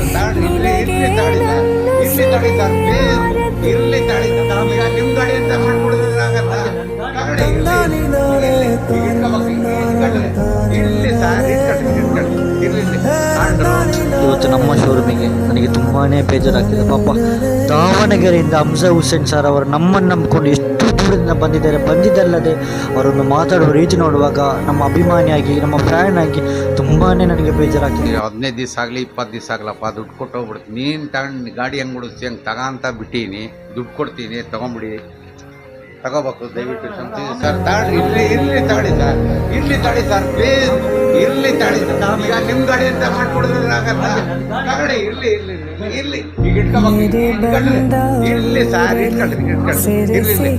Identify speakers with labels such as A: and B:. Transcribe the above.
A: ತರ್ತಾಳ ಇರ್ಲಿ ಇರ್ಲಿ ತಾಡಿದ ಇರ್ಲಿ ತಾಡಿ ತರ್ತಿ ಇರ್ಲಿ ತಾಡಿ ನಮಗೆ ನಿಮ್ ಗಾಡಿ
B: ಅಂತ ಮಾಡ್ಕೊಡೋದ್ರಾಗಲ್ಲ ಶೋರೂಮಿಗೆ ನನಗೆ ತುಂಬಾ ಬೇಜಾರಾಗ್ತಿದೆ. ಪಾಪ ದಾವಣಗೆರೆಯಿಂದ ಹಂಸ ಹುಸೇನ್ ಸರ್ ಅವರು ನಮ್ಮನ್ನು ನಂಬ್ಕೊಂಡು ಎಷ್ಟು ದೂರದಿಂದ ಬಂದಿದ್ದಾರೆ, ಬಂದಿದ್ದಲ್ಲದೆ ಅವರನ್ನು ಮಾತಾಡುವ ರೀತಿ ನೋಡುವಾಗ ನಮ್ಮ ಅಭಿಮಾನಿಯಾಗಿ, ನಮ್ಮ ಫ್ಯಾನ್ ಆಗಿ ತುಂಬಾ ನನಗೆ ಬೇಜಾರಾಗ್ತಿದೆ.
A: ಹದಿನೈದು ದಿವಸ ಆಗಲಿ, ಇಪ್ಪತ್ತು ದಿವಸ ಆಗಲಪ್ಪ, ದುಡ್ಡು ಕೊಟ್ಟು ಹೋಗ್ಬಿಡ್ತೀನಿ. ನೀನು ತಗೊಂಡು ಗಾಡಿ ಹೆಂಗೆ ಬಿಡಿಸಿ ಹಂಗೆ ತಗೊಂತ ಬಿಟ್ಟೀನಿ. ದುಡ್ಡು ಕೊಡ್ತೀನಿ, ತಗೊಂಬಿಡಿ. ತಗೋಬೇಕು, ದಯವಿಟ್ಟು. ಸರ್ ತಗೊಳ್ಳಿ ಇರ್ಲಿ ಇರ್ಲಿ ತಗೊಳ್ಳಿ ಸರ್. ಇರ್ಲಿ ತಗೊಳ್ಳಿ ಸರ್ ಪ್ಲೀಸ್ ಸರ್ ಈಗ ನಿಮ್ಮ ಗಾಡಿ ಅಂತ ಮಾಡ್ಕೊಡಿದ್ರೆ ಆಗಲ್ಲ ಇಲ್ಲಿ ಇಲ್ಲಿ ಇರ್ಲಿ ಇರ್ಲಿ, ಇರ್ಲಿ ಈಗ ಇಟ್ಕೋಬೇಕು ಇಟ್ಕೊಳ್ಳಿ ಇರ್ಲಿ ಸಾರಿ ಇರ್ಲಿ